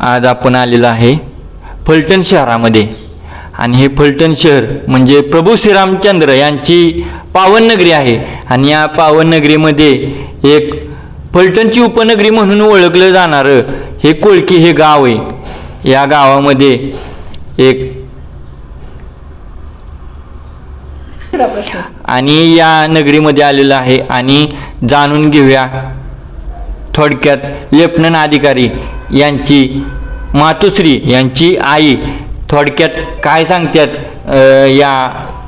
आज आपण आलेलो आहे फलटण शहरामध्ये. आणि हे फलटण शहर म्हणजे प्रभू श्रीरामचंद्र यांची पावननगरी आहे. आणि या पावननगरीमध्ये एक फलटणची उपनगरी म्हणून ओळखलं जाणारं हे कोळकी हे गाव आहे. या गावामध्ये एक आणि या नगरीमध्ये आलेलं आहे. आणि जाणून घेऊया थोडक्यात लेफ्टनंट अधिकारी यांची मातोश्री यांची आई थोडक्यात काय सांगतात या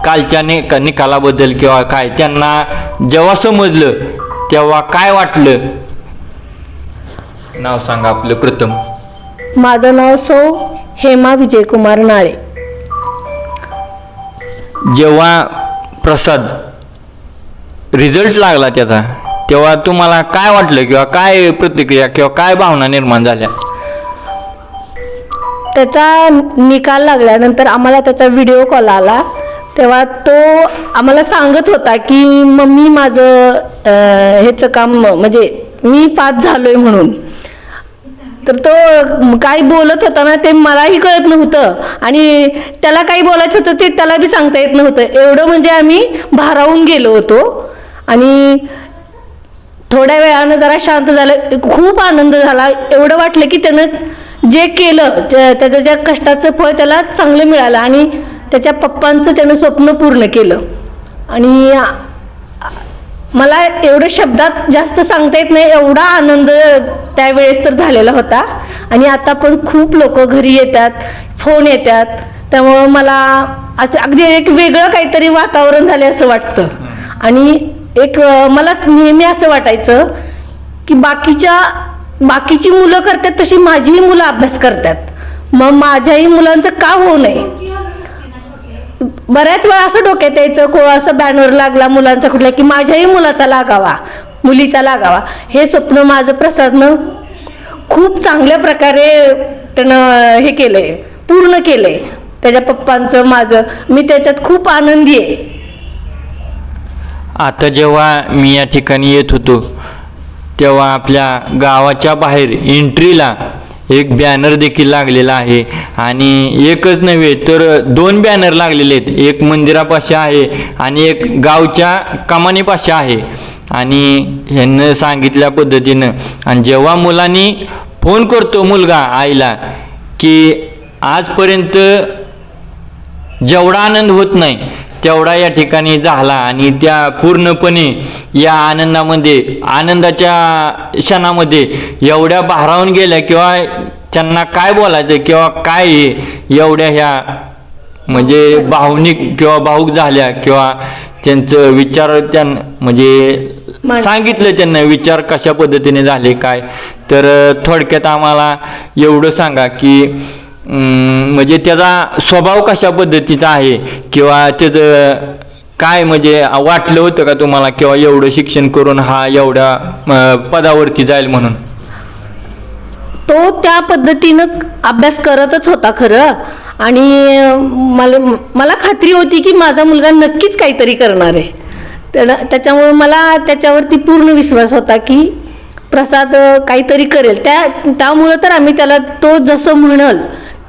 कालच्या नि निकालाबद्दल किंवा काय त्यांना जेव्हा समजलं तेव्हा काय वाटलं? नाव सांगा आपलं प्रथम. माझं नाव सौ हेमा विजयकुमार नाळे. जेव्हा प्रसाद रिझल्ट लागला त्याचा तेव्हा तुम्हाला काय वाटलं किंवा काय प्रतिक्रिया किंवा काय भावना निर्माण झाल्या? त्याचा निकाल लागल्यानंतर आम्हाला त्याचा व्हिडिओ कॉल आला. तेव्हा तो आम्हाला सांगत होता की मम्मी माझं ह्याचं काम म्हणजे मी पास झालोय म्हणून. तर तो काय बोलत होता ना ते मलाही कळत नव्हतं. आणि त्याला काही बोलायचं होतं ते त्याला बी सांगता येत नव्हतं. एवढं म्हणजे आम्ही भारावून गेलो होतो. आणि थोड्या वेळानं जरा शांत झालं. खूप आनंद झाला. एवढं वाटलं की त्यानं जे केलं त्या- त्याचं ज्या कष्टाचं फळ त्याला चांगलं मिळालं आणि त्याच्या पप्पांचं त्यानं स्वप्न पूर्ण केलं. आणि मला एवढं शब्दात जास्त सांगता येत नाही. एवढा आनंद त्यावेळेस तर झालेला होता. आणि आता पण खूप लोक घरी येतात फोन येतात. त्यामुळं मला अगदी एक वेगळं काहीतरी वातावरण झाले असं वाटतं. आणि एक मला नेहमी असं वाटायचं की बाकीच्या बाकीची मुलं करतात तशी माझीही मुलं अभ्यास करतात. मग माझ्याही मुलांचं का होऊ नये? बऱ्याच वेळा असं डोक्यात यायचं को असं बॅनर लागला मुलांचा कुठला की माझ्याही मुलाचा लागावा मुलीचा लागावा. हे स्वप्न माझं प्रसादनं खूप चांगल्या प्रकारे त्यानं हे केलंय पूर्ण केलंय. त्याच्या पप्पांचं माझं. मी त्याच्यात खूप आनंदी आहे. आता जेव्हा मी या ठिकाणी येत होतो तेव्हा आपल्या गावाच्या बाहेर एंट्रीला एक बॅनर देखील लागलेला आहे. आणि एकच नव्हे तर दोन बॅनर लागलेले आहेत. एक मंदिरापाशी आहे आणि एक गावच्या कमानीपाशी आहे. आणि ह्यांना सांगितल्या पद्धतीनं आणि जेव्हा मुलांनी फोन करतो मुलगा आईला की आजपर्यंत जेवढा आनंद होत नाही तेवढा या ठिकाणी झाला आणि त्या पूर्णपणे या आनंदामध्ये आनंदाच्या क्षणामध्ये एवढ्या भारावून गेल्या किंवा त्यांना काय बोलायचं किंवा काय एवढ्या ह्या म्हणजे भावनिक किंवा भाऊक झाल्या किंवा त्यांचं विचार त्यां म्हणजे सांगितलं त्यांना विचार कशा पद्धतीने झाले काय? तर थोडक्यात आम्हाला एवढं सांगा की म्हणजे त्याचा स्वभाव कशा पद्धतीचा आहे? किंवा त्याचं काय म्हणजे वाटलं होतं का तुम्हाला किंवा एवढं शिक्षण करून हा एवढ्या पदावरती जाईल म्हणून? तो त्या पद्धतीनं अभ्यास करतच होता खरं. आणि मला मला खात्री होती की माझा मुलगा नक्कीच काहीतरी करणार आहे. त्याला त्याच्यामुळे मला त्याच्यावरती पूर्ण विश्वास होता की प्रसाद काहीतरी करेल. त्या त्यामुळं तर आम्ही त्याला तो जसं म्हणल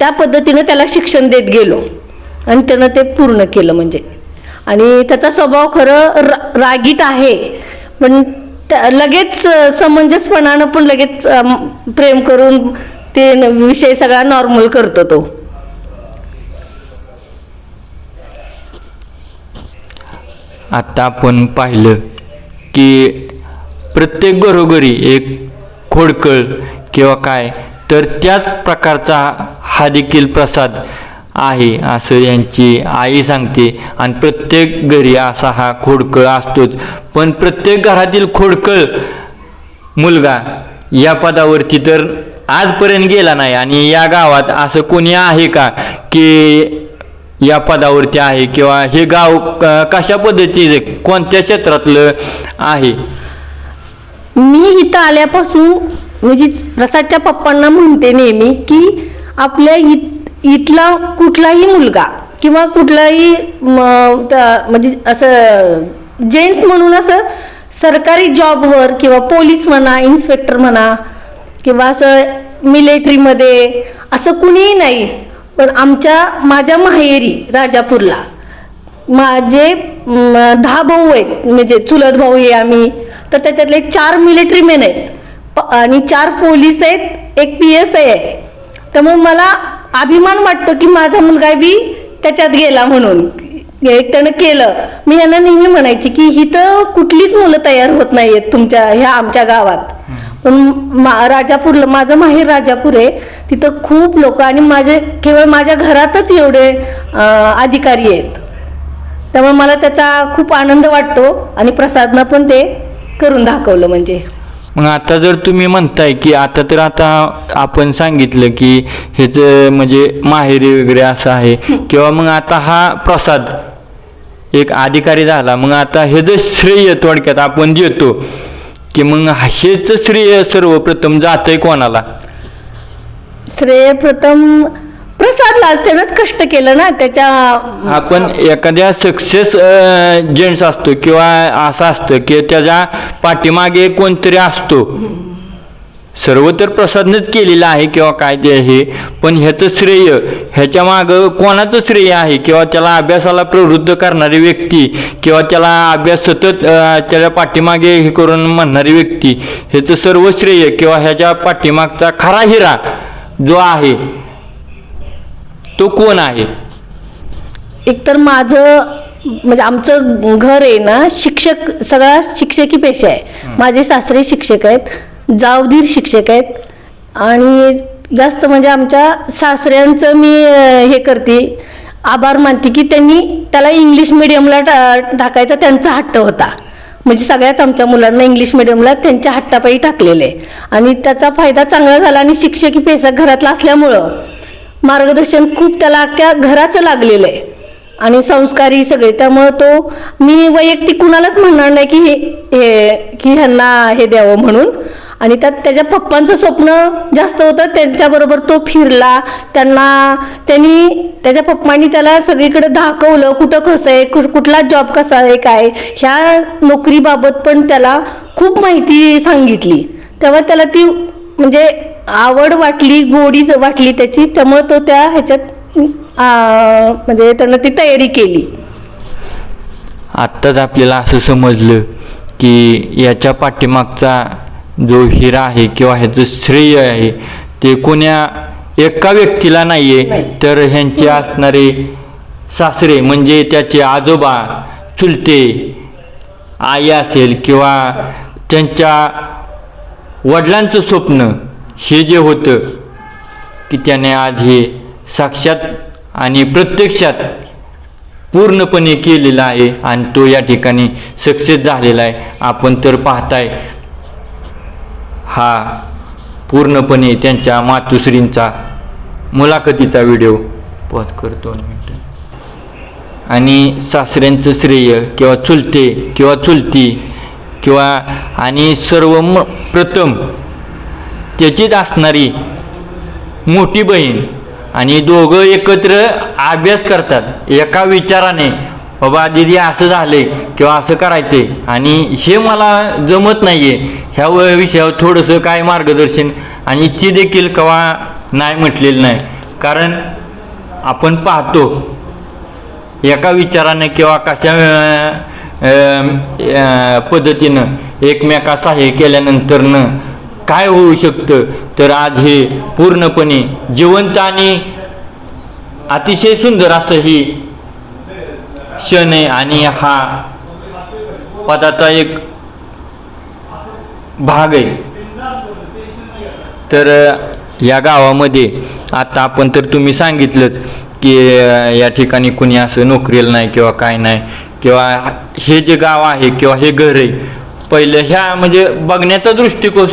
त्या पद्धतीनं त्याला शिक्षण देत गेलो. आणि त्यानं ते पूर्ण केलं म्हणजे. आणि त्याचा स्वभाव खरं रा रागीट आहे. पण त्या- लगेच समंजसपणानं पण लगेच प्रेम करून ते विषय सगळा नॉर्मल करतो तो. आता आपण पाहिलं की प्रत्येक घरोघरी एक खोडकळ किंवा काय तर त्याच प्रकारचा हा देखील प्रसाद आहे असं यांची आई सांगते. आणि प्रत्येक घरी असा हा खोडकळ असतोच. पण प्रत्येक घरातील खोडकळ मुलगा या पदावरती तर आजपर्यंत गेला नाही. आणि या गावात असं कोणी आहे का की या पदावरती आहे? किंवा हे गाव क- कशा पद्धतीचे कोणत्या क्षेत्रातलं आहे? मी इथं आल्यापासून म्हणजे प्रसादच्या पप्पांना म्हणते नेहमी की आपल्या इत इथला कुठलाही मुलगा किंवा कुठलाही म्हणजे असं जेंट्स म्हणून असं सरकारी जॉबवर किंवा पोलीस म्हणा इन्स्पेक्टर म्हणा किंवा असं मिलिटरीमध्ये असं कुणीही नाही. पण आमच्या माझ्या माहेरी राजापूरला माझे दहा भाऊ आहेत. म्हणजे चुलत भाऊ आहे आम्ही. तर त्याच्यातले चार मिलिटरी मेन आहेत. आणि चार पोलीस आहेत एक पी एस आय आहे. त्यामुळे मला अभिमान वाटतो की माझा मुलगा बी त्याच्यात गेला म्हणून. एक त्यानं केलं. मी यांना नेहमी म्हणायची की इथं कुठलीच मुलं तयार होत नाहीयेत तुमच्या ह्या आमच्या गावात. पण मा- राजापूरला माझं माहेर राजापूर आहे. तिथं खूप लोक आणि माझे केवळ माझ्या घरातच एवढे अधिकारी आहेत. त्यामुळे मला त्याचा खूप आनंद वाटतो आणि प्रसादनं पण ते करून दाखवलं म्हणजे. मग आता जर तुम्ही म्हणताय की आता तर आता आपण सांगितलं की ह्याचं म्हणजे माहेरी वगैरे असं आहे किंवा मग आता हा प्रसाद एक अधिकारी झाला मग आता हे जे श्रेय थोडक्यात आपण देतो की मग हेच श्रेय सर्वप्रथम जातंय कोणाला? श्रेय प्रथम प्रसादला त्यानंच कष्ट केलं ना त्याच्या आपण एखाद्या सक्सेस जेंट्स असतो किंवा असं असतं की त्याच्या पाठीमागे कोणतरी असतो. सर्व तर प्रसादनंच केलेलं आहे किंवा काय ते हे पण ह्याचं श्रेय ह्याच्या मागं कोणाचं श्रेय आहे? किंवा त्याला अभ्यासाला प्रवृत्त करणारी व्यक्ती किंवा त्याला अभ्यास सतत त्याच्या पाठीमागे हे करून म्हणणारी व्यक्ती ह्याचं सर्व श्रेय किंवा ह्याच्या पाठीमागचा खरा हिरा जो आहे तो कोण आहे? एकतर माझं म्हणजे आमचं घर आहे ना शिक्षक सगळा शिक्षकी पेशा आहे. माझे सासरे शिक्षक आहेत जावधीर शिक्षक आहेत आणि जास्त म्हणजे आमच्या सासऱ्यांचं मी अं, हे करते. आभार मानते की त्यांनी त्याला इंग्लिश मिडियमला टा टाकायचा त्यांचा हट्ट होता. म्हणजे सगळ्याच आमच्या मुलांना इंग्लिश मिडियमला त्यांच्या हट्टापायी टाकलेले. आणि त्याचा फायदा चांगला झाला आणि शिक्षकी पेशा घरातला असल्यामुळं. मार्गदर्शन खूप त्याला अख्ख्या घराचं लागलेलं आहे. आणि संस्कारी सगळे त्यामुळं तो मी वैयक्तिक कुणालाच म्हणणार नाही की हे हे की ह्यांना हे द्यावं म्हणून. आणि त्यात त्याच्या पप्पांचं स्वप्न जास्त होतं त्यांच्याबरोबर तो फिरला त्यांना त्यांनी त्याच्या पप्पांनी त्याला सगळीकडे दाखवलं कुठं कसं आहे कु- कुठला जॉब कसा आहे काय. ह्या नोकरीबाबत पण त्याला खूप माहिती सांगितली. तेव्हा त्याला ती म्हणजे आवड वाटली गोडी वाटली त्याची त्यामुळे तो त्या ह्याच्यात म्हणजे त्यानं ती तयारी केली आत्ताच आपल्याला असं समजलं की याच्या पाठीमागचा जो हिरा आहे किंवा ह्याचं श्रेय आहे ते कोण्या एका व्यक्तीला नाही आहे. तर ह्यांचे असणारे सासरे म्हणजे त्याचे आजोबा चुलते आई असेल किंवा त्यांच्या वडिलांचं स्वप्न हे जे होतं की त्याने आज हे साक्षात आणि प्रत्यक्षात पूर्णपणे केलेला आहे आणि तो या ठिकाणी सक्सेस झालेला आहे. आपण तर पाहताय हा पूर्णपणे त्यांच्या मातुश्रींचा मुलाखतीचा व्हिडिओ पॉज करतो दोन मिनटं आणि सासऱ्यांचं श्रेय किंवा चुलते किंवा चुलती किंवा आणि सर्व म प्रथम त्याचीच असणारी मोठी बहीण आणि दोघं एकत्र अभ्यास करतात. एका विचाराने बाबा दिदी असं झालंय किंवा असं करायचंय आणि हे मला जमत नाही आहे ह्या विषयावर थोडंसं काय मार्गदर्शन? आणि ती देखील कवा नाही म्हटलेलं नाही. कारण आपण पाहतो एका विचाराने किंवा कशा पद्धतीनं एकमेका सहाय्य केल्यानंतरनं काय होऊ शकतं? तर आज हे पूर्णपणे जिवंत आणि अतिशय सुंदर असं ही क्षण आहे आणि हा पदाचा एक भाग आहे. तर या गावामध्ये आता आपण तर तुम्ही सांगितलंच की या ठिकाणी कुणी असं नोकरीला नाही किंवा काय नाही किंवा हे जे गाव आहे किंवा हे घर आहे पहिलं ह्या म्हणजे बघण्याचा दृष्टिकोन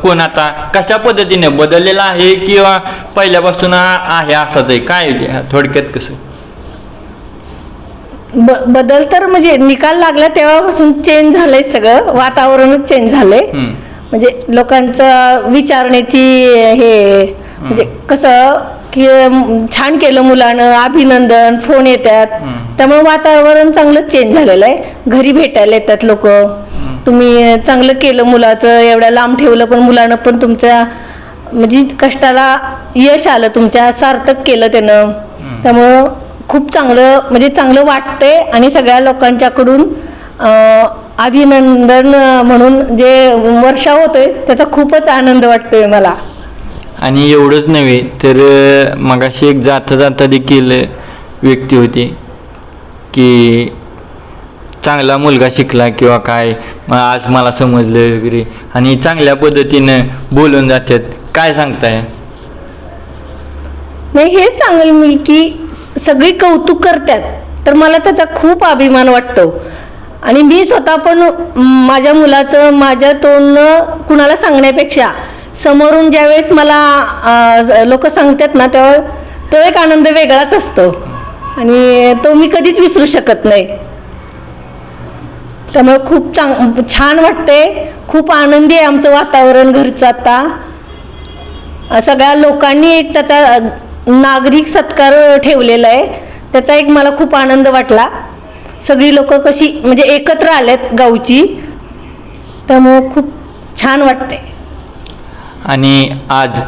कोण आता कशा पद्धतीने बदललेला आहे किंवा पहिल्यापासून आहे असाच आहे काय? थोडक्यात कसं ब बदल तर म्हणजे निकाल लागला तेव्हापासून चेंज झालंय सगळं वातावरणच चेंज झालंय. म्हणजे लोकांचं विचारण्याची हे म्हणजे कसं की छान केलं मुलानं अभिनंदन फोन येतात. त्यामुळे वातावरण चांगलं चेंज झालेलं आहे घरी भेटायला येतात लोक तुम्ही चांगलं केलं मुलाचं एवढ्या लांब ठेवलं पण मुलानं पण तुमच्या म्हणजे कष्टाला यश आलं तुमच्या सार्थक केलं त्यानं. त्यामुळं खूप चांगलं म्हणजे चांगलं वाटतंय आणि सगळ्या लोकांच्याकडून अभिनंदन म्हणून जे वर्षा होतोय त्याचा खूपच आनंद वाटतोय मला. आणि एवढंच नव्हे तर मगाशी एक जाता जाता देखील व्यक्ती होती की चांगला मुलगा शिकला किंवा काय आज मला समजलं वगैरे. आणि चांगल्या पद्धतीनं बोलून जातात. काय सांगताय? नाही हेच सांगेल मी की सगळी कौतुक करतात. तर मला त्याचा खूप अभिमान वाटतो. आणि मी स्वतः पण माझ्या मुलाचं माझ्या तोंडनं कुणाला सांगण्यापेक्षा समोरून ज्यावेळेस मला लोक सांगतात ना तेव्हा तो एक आनंद वेगळाच असतो. आणि तो मी कधीच विसरू शकत नाही. त्यामुळे खूप चांग छान वाटते. खूप आनंदी आहे आमचं वातावरण घरचं आता. सगळ्या लोकांनी एक त्याचा नागरिक सत्कार ठेवलेला आहे. त्याचा एक मला खूप आनंद वाटला. सगळी लोक कशी म्हणजे एकत्र आलेत गावची. त्यामुळं खूप छान वाटते. आणि आज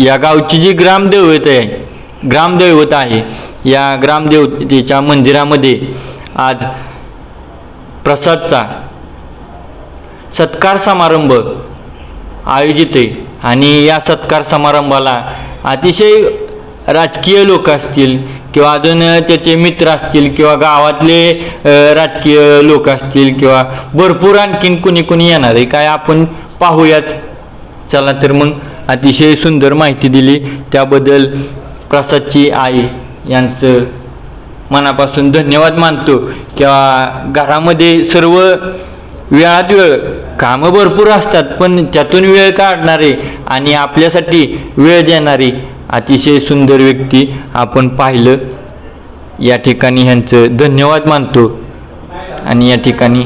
या गावची जी ग्रामदैवत आहे ग्रामदैवत आहे या ग्रामदेवतेच्या मंदिरामध्ये आज प्रसादचा सत्कार समारंभ आयोजित आहे. आणि या सत्कार समारंभाला अतिशय राजकीय लोक असतील किंवा अजून त्याचे मित्र असतील किंवा गावातले राजकीय लोक असतील किंवा भरपूर आणखीन कुणी कुणी येणार आहे. काय आपण पाहूयाच चला तर मग अतिशय सुंदर माहिती दिली. त्याबद्दल प्रसादची आई यांचं मनापासून धन्यवाद मानतो. किंवा घरामध्ये सर्व वेळात वेळ कामं भरपूर असतात पण त्यातून वेळ काढणारे आणि आपल्यासाठी वेळ देणारी अतिशय सुंदर व्यक्ती आपण पाहिलं. या ठिकाणी ह्यांचं धन्यवाद मानतो. आणि या ठिकाणी